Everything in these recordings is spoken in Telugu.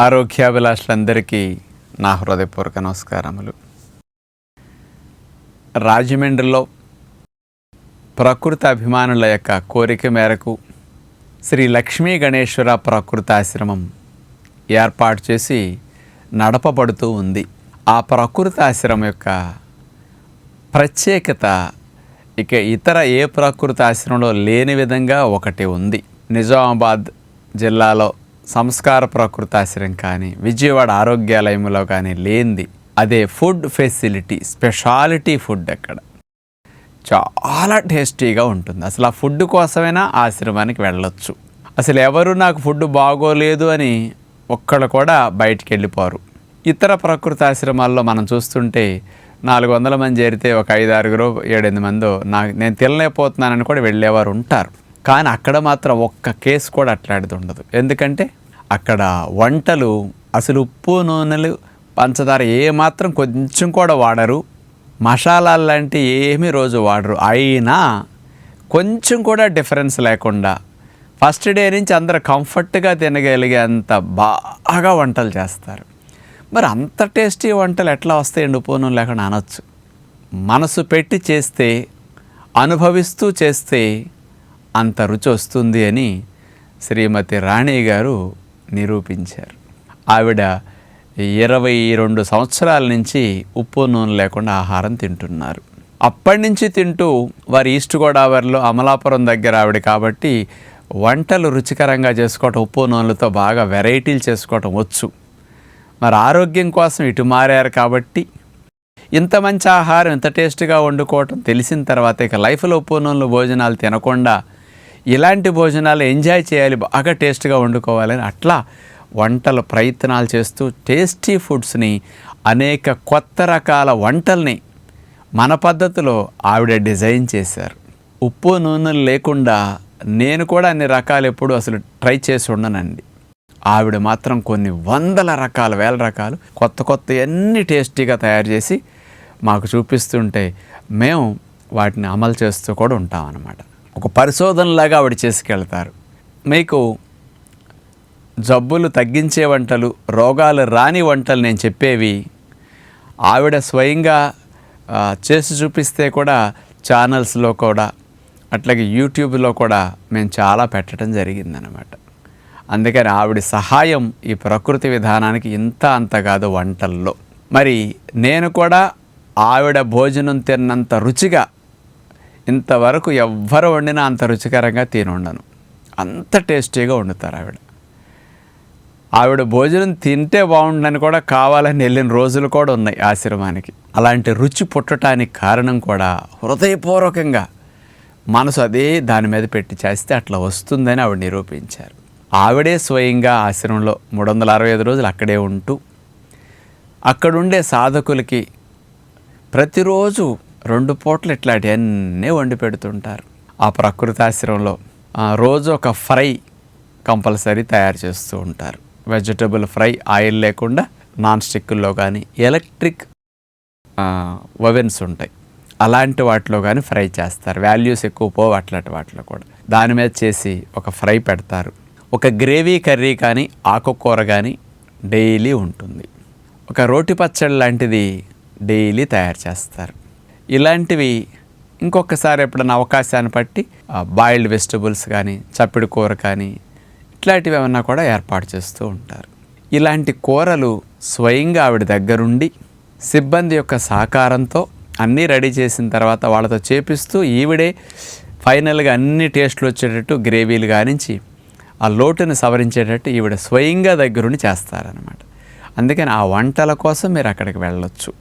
ఆరోగ్యాభిలాషులందరికీ నా హృదయపూర్వక నమస్కారములు. రాజమండ్రిలో ప్రకృతి అభిమానుల యొక్క కోరిక మేరకు శ్రీ లక్ష్మీ గణేశ్వర ప్రకృతి ఆశ్రమం ఏర్పాటు చేసి నడపబడుతూ ఉంది. ఆ ప్రకృతి ఆశ్రమం యొక్క ప్రత్యేకత ఇక ఇతర ఏ ప్రకృతి ఆశ్రమంలో లేని విధంగా ఒకటి ఉంది. నిజామాబాద్ జిల్లాలో సంస్కార ప్రకృతాశ్రయం కానీ విజయవాడ ఆరోగ్యాలయంలో కానీ లేనిది అదే ఫుడ్ ఫెసిలిటీ స్పెషాలిటీ ఫుడ్ అక్కడ చాలా టేస్టీగా ఉంటుంది. అసలు ఆ ఫుడ్ కోసమైనా ఆశ్రమానికి వెళ్ళొచ్చు. అసలు ఎవరు నాకు ఫుడ్ బాగోలేదు అని ఒక్కళ్ళు కూడా బయటికి వెళ్ళిపోరు. ఇతర ప్రకృతి ఆశ్రమాల్లో మనం చూస్తుంటే నాలుగు వందల మంది చేరితే ఒక ఐదు ఆరుగురు ఏడెనిమిది మందో నాకు నేను తినలేకపోతున్నానని కూడా వెళ్ళేవారు ఉంటారు. కానీ అక్కడ మాత్రం ఒక్క కేసు కూడా అట్లాంటిది ఉండదు. ఎందుకంటే అక్కడ వంటలు అసలు ఉప్పు నూనెలు పంచదార ఏమాత్రం కొంచెం కూడా వాడరు. మసాలాలు లాంటి ఏమీ రోజు వాడరు. అయినా కొంచెం కూడా డిఫరెన్స్ లేకుండా ఫస్ట్ డే నుంచి అందరు కంఫర్ట్గా తినగలిగేంత బాగా వంటలు చేస్తారు. మరి అంత టేస్టీ వంటలు ఎట్లా వస్తాయండి ఉప్పు లేకుండా అనొచ్చు. మనసు పెట్టి చేస్తే అనుభవిస్తూ చేస్తే అంత రుచి వస్తుంది అని శ్రీమతి రాణి గారు నిరూపించారు. ఆవిడ ఇరవై రెండు సంవత్సరాల నుంచి ఉప్పు నూనె లేకుండా ఆహారం తింటున్నారు. అప్పటి నుంచి తింటూ వారి ఈస్ట్ గోదావరిలో అమలాపురం దగ్గర ఆవిడ కాబట్టి వంటలు రుచికరంగా చేసుకోవటం ఉప్పు నూనెలతో బాగా వెరైటీలు చేసుకోవటం వచ్చు. మరి ఆరోగ్యం కోసం ఇటు మారారు కాబట్టి ఇంత మంచి ఆహారం ఇంత టేస్ట్గా వండుకోవటం తెలిసిన తర్వాత ఇక లైఫ్లో ఉప్పు నూనెలు భోజనాలు తినకుండా ఇలాంటి భోజనాలు ఎంజాయ్ చేయాలి బాగా టేస్ట్గా వండుకోవాలని అట్లా వంటల ప్రయత్నాలు చేస్తూ టేస్టీ ఫుడ్స్ని అనేక కొత్త రకాల వంటల్ని మన పద్ధతిలో ఆవిడ డిజైన్ చేశారు. ఉప్పు నూనెలు లేకుండా నేను కూడా అన్ని రకాలు ఎప్పుడు అసలు ట్రై చేసి ఉండనండి. ఆవిడ మాత్రం కొన్ని వందల రకాల వేల రకాలు కొత్త కొత్త అన్ని టేస్టీగా తయారు చేసి మాకు చూపిస్తుంటే మేము వాటిని అమలు చేస్తూ కూడా ఉంటామన్నమాట. ఒక పరిశోధనలాగా ఆవిడ చేసుకెళ్తారు. మీకు జబ్బులు తగ్గించే వంటలు రోగాలు రాని వంటలు నేను చెప్పేవి ఆవిడ స్వయంగా చేసి చూపిస్తే కూడా ఛానల్స్లో కూడా అట్లాగే యూట్యూబ్లో కూడా మేము చాలా పెట్టడం జరిగిందనమాట అందుకని ఆవిడ సహాయం ఈ ప్రకృతి విధానానికి ఇంత అంత కాదు వంటల్లో. మరి నేను కూడా ఆవిడ భోజనం తిన్నంత రుచిగా ఇంతవరకు ఎవ్వరు వండినా అంత రుచికరంగా తిని ఉండను. అంత టేస్టీగా వండుతారు ఆవిడ. ఆవిడ భోజనం తింటే బాగుండని కూడా కావాలని వెళ్ళిన రోజులు కూడా ఉన్నాయి ఆశ్రమానికి. అలాంటి రుచి పుట్టడానికి కారణం కూడా హృదయపూర్వకంగా మనసు అదే దాని మీద పెట్టి చేస్తే అట్లా వస్తుందని ఆవిడ నిరూపించారు. ఆవిడే స్వయంగా ఆశ్రమంలో మూడు వందల అరవై ఐదు రోజులు అక్కడే ఉంటూ అక్కడుండే సాధకులకి ప్రతిరోజు రెండు పూటలు ఇట్లాంటివన్నీ వండి పెడుతుంటారు. ఆ ప్రకృతి ఆశ్రమంలో రోజు ఒక ఫ్రై కంపల్సరీ తయారు చేస్తూ ఉంటారు. వెజిటబుల్ ఫ్రై ఆయిల్ లేకుండా నాన్ స్టిక్కుల్లో కానీ ఎలక్ట్రిక్ ఓవెన్స్ ఉంటాయి. అలాంటి వాటిలో కానీ ఫ్రై చేస్తారు. వాల్యూస్ ఎక్కువ పోవు అట్లాంటి వాటిలో కూడా. దాని మీద చేసి ఒక ఫ్రై పెడతారు. ఒక గ్రేవీ కర్రీ కానీ ఆకుకూర కానీ డైలీ ఉంటుంది. ఒక రోటి పచ్చడి లాంటిది డైలీ తయారు చేస్తారు. ఇలాంటివి ఇంకొకసారి ఎప్పుడైనా అవకాశాన్ని బట్టి బాయిల్డ్ వెజిటబుల్స్ కానీ చప్పిడి కూర కానీ ఇట్లాంటివి ఏమన్నా కూడా ఏర్పాటు చేస్తూ ఉంటారు. ఇలాంటి కూరలు స్వయంగా ఆవిడ దగ్గరుండి సిబ్బంది యొక్క సహకారంతో అన్నీ రెడీ చేసిన తర్వాత వాళ్ళతో చేపిస్తూ ఈవిడే ఫైనల్గా అన్ని టేస్ట్లు వచ్చేటట్టు గ్రేవీలు కానించి ఆ లోటుని సవరించేటట్టు ఈవిడ స్వయంగా దగ్గరుండి చేస్తారనమాట అందుకని ఆ వంటల కోసం మీరు అక్కడికి వెళ్ళొచ్చు.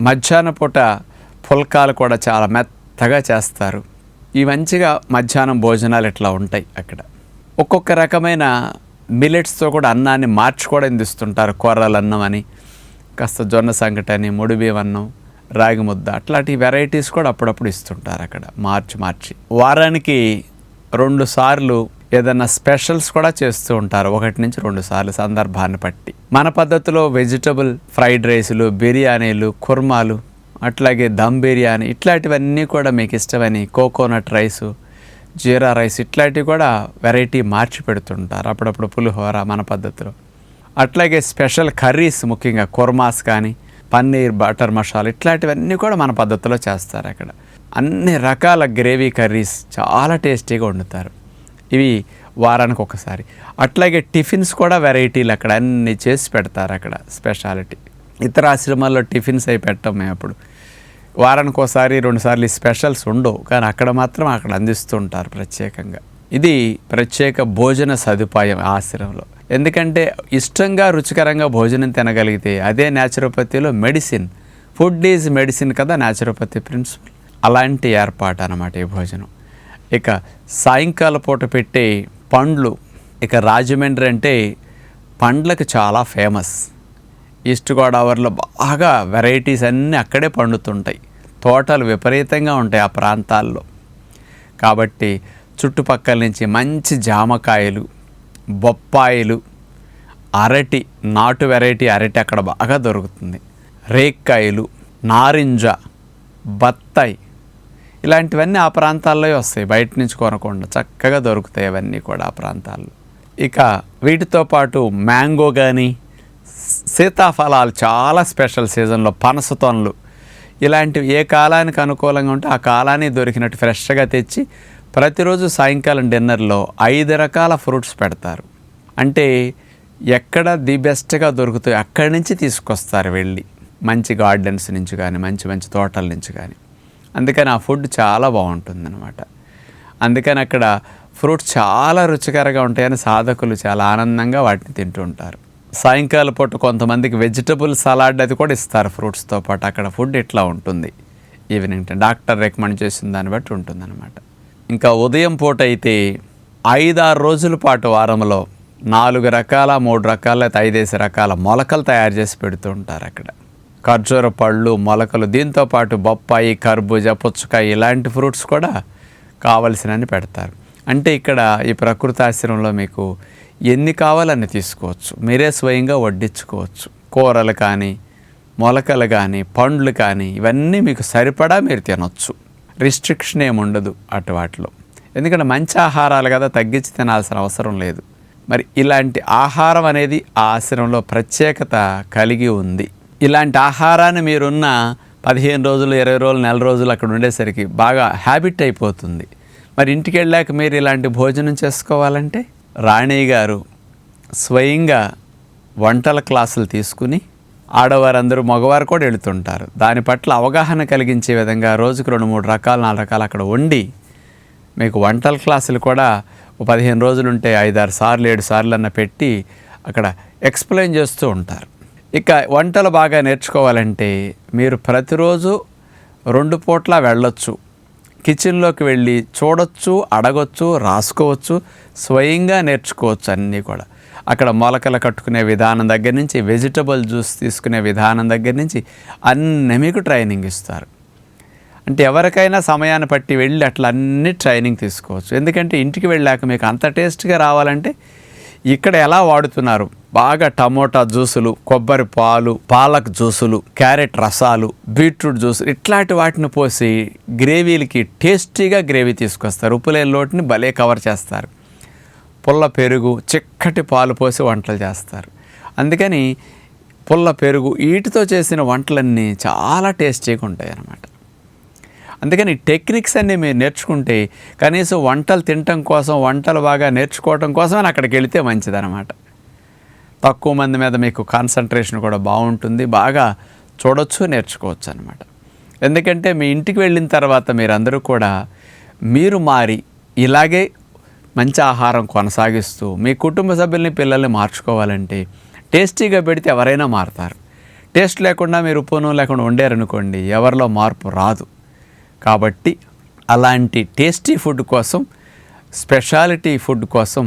మధ్యాహ్న పూట పుల్కాలు కూడా చాలా మెత్తగా చేస్తారు. ఈ మంచిగా మధ్యాహ్నం భోజనాలు ఇట్లా ఉంటాయి అక్కడ. ఒక్కొక్క రకమైన మిలెట్స్తో కూడా అన్నాన్ని మార్చి కూడా ఇందిస్తుంటారు. కూరలు అన్నం అని కాస్త జొన్న సంగటని ముడిబియ్యం అన్నం రాగి ముద్ద అట్లాంటి వెరైటీస్ కూడా అప్పుడప్పుడు ఇస్తుంటారు అక్కడ మార్చి మార్చి. వారానికి రెండు సార్లు ఏదైనా స్పెషల్స్ కూడా చేస్తూ ఉంటారు. ఒకటి నుంచి రెండు సార్లు సందర్భాన్ని బట్టి. మన పద్ధతిలో వెజిటబుల్ ఫ్రైడ్ రైసులు బిర్యానీలు కుర్మాలు అట్లాగే దమ్ బిర్యానీ ఇట్లాంటివన్నీ కూడా మీకు ఇష్టమని కోకోనట్ రైసు జీరా రైస్ ఇట్లాంటివి కూడా వెరైటీ మార్చి పెడుతుంటారు అప్పుడప్పుడు పులిహోర మన పద్ధతిలో. అట్లాగే స్పెషల్ కర్రీస్ ముఖ్యంగా కుర్మాస్ కానీ పన్నీర్ బటర్ మసాలా ఇట్లాంటివన్నీ కూడా మన పద్ధతిలో చేస్తారు అక్కడ. అన్ని రకాల గ్రేవీ కర్రీస్ చాలా టేస్టీగా వండుతారు. ఇవి వారానికి ఒకసారి. అట్లాగే టిఫిన్స్ కూడా వెరైటీలు అక్కడ అన్ని చేసి పెడతారు అక్కడ స్పెషాలిటీ. ఇతర ఆశ్రమాల్లో టిఫిన్స్ అయి పెట్టాం మేము అప్పుడు. వారానికి ఒకసారి రెండుసార్లు స్పెషల్స్ ఉండవు. కానీ అక్కడ మాత్రం అక్కడ అందిస్తుంటారు ప్రత్యేకంగా. ఇది ప్రత్యేక భోజన సదుపాయం ఆశ్రమంలో. ఎందుకంటే ఇష్టంగా రుచికరంగా భోజనం తినగలిగితే అదే న్యాచురోపతిలో మెడిసిన్. ఫుడ్ ఈజ్ మెడిసిన్ కదా న్యాచురోపతి ప్రిన్సిపల్. అలాంటి ఏర్పాటు అనమాట ఈ భోజనం. ఇక సాయంకాల పూట పెట్టే పండ్లు. ఇక రాజమండ్రి అంటే పండ్లకు చాలా ఫేమస్. ఈస్ట్ గోదావరిలో బాగా వెరైటీస్ అన్నీ అక్కడే పండుతుంటాయి. తోటలు విపరీతంగా ఉంటాయి ఆ ప్రాంతాల్లో. కాబట్టి చుట్టుపక్కల నుంచి మంచి జామకాయలు బొప్పాయిలు అరటి నాటు వెరైటీ అరటి అక్కడ బాగా దొరుకుతుంది. రేక్కాయలు నారింజ బత్తాయి ఇలాంటివన్నీ ఆ ప్రాంతాల్లో వస్తాయి. బయట నుంచి కొనకుండా చక్కగా దొరుకుతాయి అవన్నీ కూడా ఆ ప్రాంతాల్లో. ఇక వీటితో పాటు మ్యాంగో కానీ సీతాఫలాలు చాలా స్పెషల్ సీజన్లో పనస తొనలు. ఇలాంటివి ఏ కాలానికి అనుకూలంగా ఉంటే ఆ కాలానికి దొరికినట్టు ఫ్రెష్గా తెచ్చి ప్రతిరోజు సాయంకాలం డిన్నర్లో ఐదు రకాల ఫ్రూట్స్ పెడతారు. అంటే ఎక్కడ ది బెస్ట్గా దొరుకుతాయి అక్కడి నుంచి తీసుకొస్తారు వెళ్ళి. మంచి గార్డెన్స్ నుంచి కానీ మంచి మంచి తోటల నుంచి కానీ. అందుకని ఆ ఫుడ్ చాలా బాగుంటుంది అనమాట అందుకని అక్కడ ఫ్రూట్స్ చాలా రుచికరంగా ఉంటాయని సాధకులు చాలా ఆనందంగా వాటిని తింటూ ఉంటారు సాయంకాల పూట కొంతమందికి వెజిటబుల్ సలాడ్ అది కూడా ఇస్తారు ఫ్రూట్స్తో పాటు. అక్కడ ఫుడ్ ఇట్లా ఉంటుంది. ఈవినింగ్ టైం డాక్టర్ రికమెండ్ చేసిన దాన్ని బట్టి ఉంటుందన్నమాట. ఇంకా ఉదయం పూట అయితే ఐదారు రోజుల పాటు వారంలో నాలుగు రకాల మూడు రకాల లేకపోతే ఐదేసి రకాల మొలకలు తయారు చేసి పెడుతూ ఉంటారు అక్కడ. ఖర్జూర పళ్ళు మొలకలు దీంతో పాటు బొప్పాయి కర్బూజా పుచ్చకాయ ఇలాంటి ఫ్రూట్స్ కూడా కావలసినని పెడతారు. అంటే ఇక్కడ ఈ ప్రకృతి ఆశ్రమంలో మీకు ఎన్ని కావాలని తీసుకోవచ్చు. మీరే స్వయంగా వడ్డించుకోవచ్చు. కూరలు కానీ మొలకలు కానీ పండ్లు కానీ ఇవన్నీ మీకు సరిపడా మీరు తినొచ్చు. రిస్ట్రిక్షన్ ఏమి ఉండదు అటు వాటిలో. ఎందుకంటే మంచి ఆహారాలు కదా తగ్గించి తినాల్సిన అవసరం లేదు. మరి ఇలాంటి ఆహారం అనేది ఆ ఆశ్రమంలో ప్రత్యేకత కలిగి ఉంది. ఇలాంటి ఆహారాన్ని మీరున్న పదిహేను రోజులు ఇరవై రోజులు నెల రోజులు అక్కడ ఉండేసరికి బాగా హ్యాబిట్ అయిపోతుంది. మరి ఇంటికి వెళ్ళాక మీరు ఇలాంటి భోజనం చేసుకోవాలంటే? రాణి గారు స్వయంగా వంటల క్లాసులు తీసుకుని ఆడవారందరూ మగవారు కూడా వెళుతుంటారు. దాని పట్ల అవగాహన కలిగించే విధంగా రోజుకు రెండు మూడు రకాలు నాలుగు రకాలు అక్కడ వండి మీకు వంటల క్లాసులు కూడా పదిహేను రోజులు ఉంటే ఐదారు సార్లు ఏడు సార్లు అన్న పెట్టి అక్కడ ఎక్స్ప్లెయిన్ చేస్తూ ఉంటారు. ఇక వంటలు బాగా నేర్చుకోవాలంటే మీరు ప్రతిరోజు రెండు పూట్ల వెళ్ళొచ్చు. కిచెన్లోకి వెళ్ళి చూడొచ్చు అడగొచ్చు రాసుకోవచ్చు స్వయంగా నేర్చుకోవచ్చు అన్నీ కూడా. అక్కడ మొలకలు కట్టుకునే విధానం దగ్గర నుంచి వెజిటబుల్ జ్యూస్ తీసుకునే విధానం దగ్గర నుంచి అన్నీ మీకు ట్రైనింగ్ ఇస్తారు. అంటే ఎవరికైనా సమయాన్ని పట్టి వెళ్ళి అట్లా అన్ని ట్రైనింగ్ తీసుకోవచ్చు. ఎందుకంటే ఇంటికి వెళ్ళాక మీకు అంత టేస్ట్గా రావాలంటే ఇక్కడ ఎలా వాడుతున్నారు? బాగా టమోటా జ్యూసులు కొబ్బరి పాలు పాలక్ జ్యూసులు క్యారెట్ రసాలు బీట్రూట్ జ్యూస్ ఇట్లాంటి వాటిని పోసి గ్రేవీలకి టేస్టీగా గ్రేవీ తీసుకొస్తారు. ఉప్పు లేని లోటుని భలే కవర్ చేస్తారు. పుల్ల పెరుగు చిక్కటి పాలు పోసి వంటలు చేస్తారు. అందుకని పుల్ల పెరుగు వీటితో చేసిన వంటలన్నీ చాలా టేస్టీగా ఉంటాయి అన్నమాట అందుకని టెక్నిక్స్ అన్నీ మీరు నేర్చుకుంటే కనీసం వంటలు తినటం కోసం వంటలు బాగా నేర్చుకోవటం కోసమని అక్కడికి వెళితే మంచిదన్నమాట. తక్కువ మంది మీద మీకు కాన్సన్ట్రేషన్ కూడా బాగుంటుంది. బాగా చూడొచ్చు నేర్చుకోవచ్చు అనమాట ఎందుకంటే మీ ఇంటికి వెళ్ళిన తర్వాత మీరందరూ కూడా మీరు మారి ఇలాగే మంచి ఆహారం కొనసాగిస్తూ మీ కుటుంబ సభ్యుల్ని పిల్లల్ని మార్చుకోవాలంటే టేస్టీగా పెడితే ఎవరైనా మారుతారు. టేస్ట్ లేకుండా మీరు ఉప్పు లేకుండా వండారనుకోండి ఎవరిలో మార్పు రాదు. కాబట్టి అలాంటి టేస్టీ ఫుడ్ కోసం స్పెషాలిటీ ఫుడ్ కోసం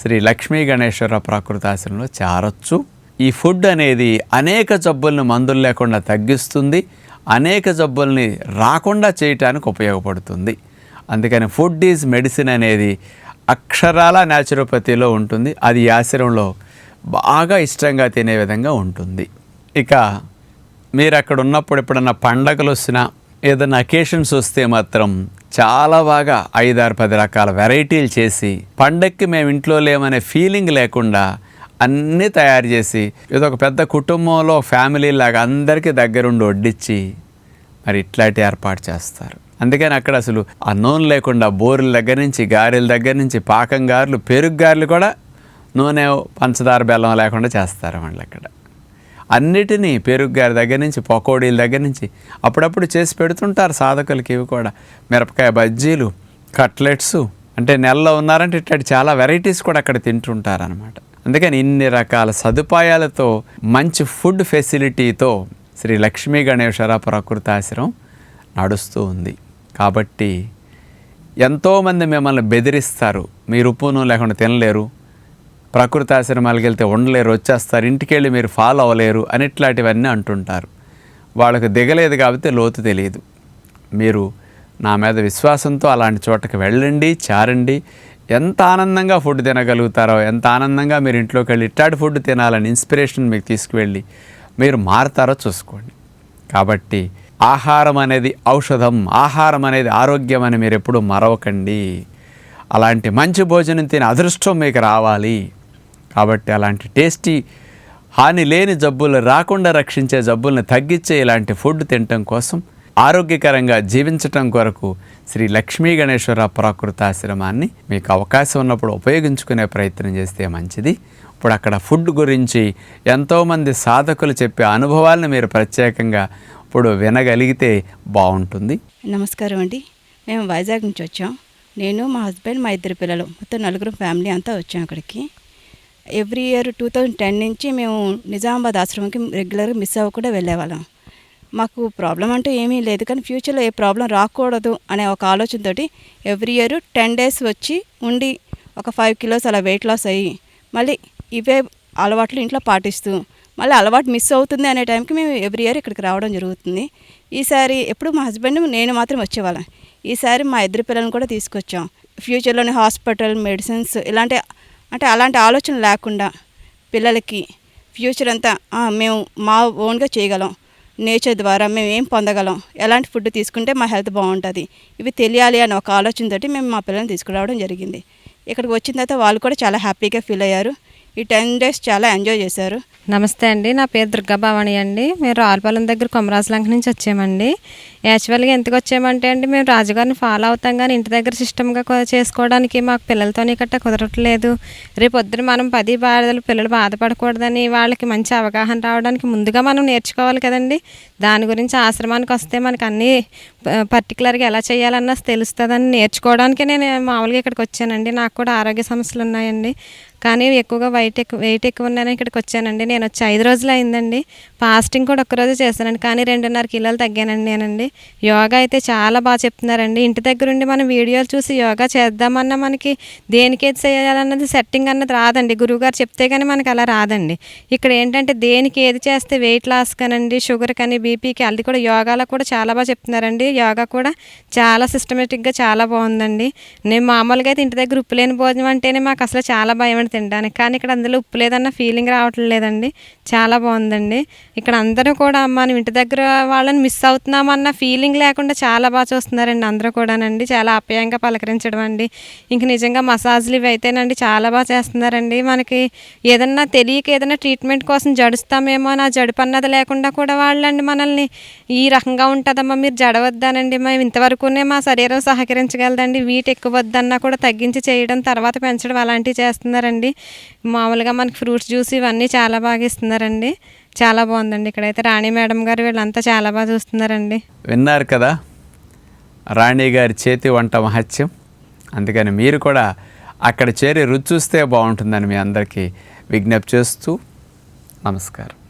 శ్రీ లక్ష్మీ గణేశ్వర ప్రాకృతాశ్రమంలో చేరొచ్చు. ఈ ఫుడ్ అనేది అనేక జబ్బుల్ని మందులు లేకుండా తగ్గిస్తుంది అనేక జబ్బుల్ని రాకుండా చేయటానికి ఉపయోగపడుతుంది. అందుకని ఫుడ్ ఈజ్ మెడిసిన్ అనేది అక్షరాల న్యాచురోపతిలో ఉంటుంది. అది ఆశ్రమంలో బాగా ఇష్టంగా తినే విధంగా ఉంటుంది. ఇక మీరు అక్కడ ఉన్నప్పుడు ఎప్పుడన్నా పండగలు వచ్చినా ఏదైనా అకేషన్స్ వస్తే మాత్రం చాలా బాగా ఐదారు పది రకాల వెరైటీలు చేసి పండక్కి మేము ఇంట్లో లేమనే ఫీలింగ్ లేకుండా అన్నీ తయారు చేసి ఏదో ఒక పెద్ద కుటుంబంలో ఫ్యామిలీ లాగా అందరికీ దగ్గరుండి వడ్డించి మరి ఇట్లాంటి ఏర్పాటు చేస్తారు. అందుకని అక్కడ అసలు ఆ నూనె లేకుండా బోరుల దగ్గర నుంచి గారెల దగ్గర నుంచి పాకం గారెలు పెరుగు గారెలు కూడా నూనె పంచదార బెల్లం లేకుండా చేస్తారు వాళ్ళు అక్కడ అన్నిటినీ పెరుగు గారి దగ్గర నుంచి పకోడీల దగ్గర నుంచి అప్పుడప్పుడు చేసి పెడుతుంటారు సాధకులకి ఇవి కూడా. మిరపకాయ బజ్జీలు కట్లెట్స్ అంటే నెలలో ఉన్నారంటే ఇట్లాంటి చాలా వెరైటీస్ కూడా అక్కడ తింటుంటారు అనమాట అందుకని ఇన్ని రకాల సదుపాయాలతో మంచి ఫుడ్ ఫెసిలిటీతో శ్రీ లక్ష్మీ గణేశ్వర ప్రకృతాశ్రమం నడుస్తూ ఉంది. కాబట్టి ఎంతోమంది మిమ్మల్ని బెదిరిస్తారు మీరు ఉప్పును లేకుండా తినలేరు ప్రకృతి ఆశ్రమాలకు వెళ్తే ఉండలేరు వచ్చేస్తారు ఇంటికి వెళ్ళి మీరు ఫాలో అవ్వలేరు అని ఇట్లాంటివన్నీ అంటుంటారు. వాళ్ళకు దిగలేదు కాబట్టి లోతు తెలియదు. మీరు నా మీద విశ్వాసంతో అలాంటి చోటకి వెళ్ళండి చారండి. ఎంత ఆనందంగా ఫుడ్ తినగలుగుతారో ఎంత ఆనందంగా మీరు ఇంట్లోకి వెళ్ళి ఇట్లాంటి ఫుడ్ తినాలని ఇన్స్పిరేషన్ మీకు తీసుకువెళ్ళి మీరు మారుతారో చూసుకోండి. కాబట్టి ఆహారం అనేది ఔషధం ఆహారం అనేది ఆరోగ్యం అని మీరు ఎప్పుడూ మరవకండి. అలాంటి మంచి భోజనం తినే అదృష్టం మీకు రావాలి. కాబట్టి అలాంటి టేస్టీ హాని లేని జబ్బులు రాకుండా రక్షించే జబ్బుల్ని తగ్గించే ఇలాంటి ఫుడ్ తినటం కోసం ఆరోగ్యకరంగా జీవించటం కొరకు శ్రీ లక్ష్మీ గణేశ్వర ప్రాకృతాశ్రమాన్ని మీకు అవకాశం ఉన్నప్పుడు ఉపయోగించుకునే ప్రయత్నం చేస్తే మంచిది. ఇప్పుడు అక్కడ ఫుడ్ గురించి ఎంతోమంది సాధకులు చెప్పే అనుభవాలను మీరు ప్రత్యేకంగా ఇప్పుడు వినగలిగితే బాగుంటుంది. నమస్కారం అండి. మేము వైజాగ్ నుంచి వచ్చాం. నేను మా హస్బెండ్ మా ఇద్దరు పిల్లలు మొత్తం నలుగురు ఫ్యామిలీ అంతా వచ్చాం అక్కడికి. Every year two thousand ten నుంచి మేము నిజామాబాద్ ఆశ్రమంకి రెగ్యులర్గా మిస్ అవ్వకుండా వెళ్ళేవాళ్ళం. మాకు ప్రాబ్లం అంటూ ఏమీ లేదు కానీ ఫ్యూచర్లో ఏ ప్రాబ్లం రాకూడదు అనే ఒక ఆలోచనతోటి ఎవ్రీ ఇయర్ టెన్ డేస్ వచ్చి ఉండి ఒక ఫైవ్ కిలోస్ అలా వెయిట్ లాస్ అయ్యి మళ్ళీ ఇవే అలవాట్లు ఇంట్లో పాటిస్తూ మళ్ళీ అలవాటు మిస్ అవుతుంది అనే టైంకి మేము ఎవ్రీ ఇయర్ ఇక్కడికి రావడం జరుగుతుంది. ఈసారి ఎప్పుడు మా హస్బెండ్ నేను మాత్రం వచ్చేవాళ్ళం. ఈసారి మా ఇద్దరు పిల్లల్ని కూడా తీసుకొచ్చాం. ఫ్యూచర్లోని హాస్పిటల్ మెడిసిన్స్ ఇలాంటి అంటే అలాంటి ఆలోచన లేకుండా పిల్లలకి ఫ్యూచర్ అంతా మేము మా ఓన్గా చేయగలం. నేచర్ ద్వారా మేము ఏం పొందగలం. ఎలాంటి ఫుడ్ తీసుకుంటే మా హెల్త్ బాగుంటుంది. ఇవి తెలియాలి అనే ఒక ఆలోచనతోటి మేము మా పిల్లల్ని తీసుకురావడం జరిగింది. ఇక్కడికి వచ్చిన తర్వాత వాళ్ళు కూడా చాలా హ్యాపీగా ఫీల్ అయ్యారు. ఈ టెన్ డేస్ చాలా ఎంజాయ్ చేశారు. నమస్తే అండి నా పేరు దుర్గా దుర్గాభవాణి అండి. మేము రావులపాలెం దగ్గర కొమరాజలంక నుంచి వచ్చామండి. యాక్చువల్గా ఎందుకు వచ్చామంటే అండి మేము రాజుగారిని ఫాలో అవుతాం కానీ ఇంటి దగ్గర సిస్టమ్గా చేసుకోవడానికి మాకు పిల్లలతోని గట్రా కుదరట్లేదు. రేపు పొద్దున మనం పది బాధలు పిల్లలు బాధపడకూడదని వాళ్ళకి మంచి అవగాహన రావడానికి ముందుగా మనం నేర్చుకోవాలి కదండి. దాని గురించి ఆశ్రమానికి వస్తే మనకు అన్నీ పర్టికులర్గా ఎలా చేయాలన్నా తెలుస్తుందని నేర్చుకోవడానికి నేను మామూలుగా ఇక్కడికి వచ్చానండి. నాకు కూడా ఆరోగ్య సమస్యలు ఉన్నాయండి. కానీ ఎక్కువగా వెయిట్ ఎక్కువ వెయిట్ ఎక్కువ ఉన్నాను ఇక్కడికి వచ్చానండి నేను వచ్చి ఐదు రోజులు అయిందండి ఫాస్టింగ్ కూడా ఒక్కరోజు చేశానండి కానీ రెండున్నర కిలోలు తగ్గానండి నేనండి. యోగా అయితే చాలా బాగా చెప్తున్నారండి. ఇంటి దగ్గర ఉండి మనం వీడియోలు చూసి యోగా చేద్దామన్నా మనకి దేనికి ఏది చేయాలన్నది సెట్టింగ్ అన్నది రాదండి. గురువుగారు చెప్తే కానీ మనకి అలా రాదండి. ఇక్కడ ఏంటంటే దేనికి ఏది చేస్తే వెయిట్ లాస్ కానండి షుగర్ కానీ బీపీకి అది కూడా యోగాలో కూడా చాలా బాగా చెప్తున్నారండి. యోగా కూడా చాలా సిస్టమేటిక్గా చాలా బాగుందండి. నేను మామూలుగా అయితే ఇంటి దగ్గర ఉప్పు లేని భోజనం అంటేనే మాకు అసలు చాలా భయం అండి తినడానికి. కానీ ఇక్కడ అందులో ఉప్పు లేదన్న ఫీలింగ్ రావట్లేదండి. లేదండి చాలా బాగుందండి. ఇక్కడ అందరూ కూడా మనం ఇంటి దగ్గర వాళ్ళని మిస్ అవుతున్నామన్న ఫీలింగ్ లేకుండా చాలా బాగా చూస్తున్నారండి అందరూ కూడానండి. చాలా ఆప్యాయంగా పలకరించడం అండి. ఇంక నిజంగా మసాజ్లు ఇవి అయితేనండి చాలా బాగా చేస్తున్నారండి. మనకి ఏదన్నా తెలియక ఏదైనా ట్రీట్మెంట్ కోసం జడుస్తామేమో నా జడుపు అన్నది లేకుండా కూడా వాళ్ళండి మనల్ని ఈ రకంగా ఉంటుందమ్మా మీరు జడవద్దానండి. మేము ఇంతవరకునే మా శరీరం సహకరించగలదండి. వీటి ఎక్కువ వద్దన్నా కూడా తగ్గించి చేయడం తర్వాత పెంచడం అలాంటివి చేస్తున్నారండి. మామూలుగా మనకి ఫ్రూట్స్ జ్యూస్ ఇవన్నీ చాలా బాగా ఇస్తున్నారండి. చాలా బాగుందండి. ఇక్కడైతే రాణి మేడం గారు వీళ్ళంతా చాలా బాగా చూస్తున్నారండి. విన్నారు కదా? రాణి గారి చేతి వంట మహత్యం. అందుకని మీరు కూడా అక్కడ చేరి రుచి చూస్తే బాగుంటుందని మీ అందరికీ విజ్ఞప్తి చేస్తూ నమస్కారం.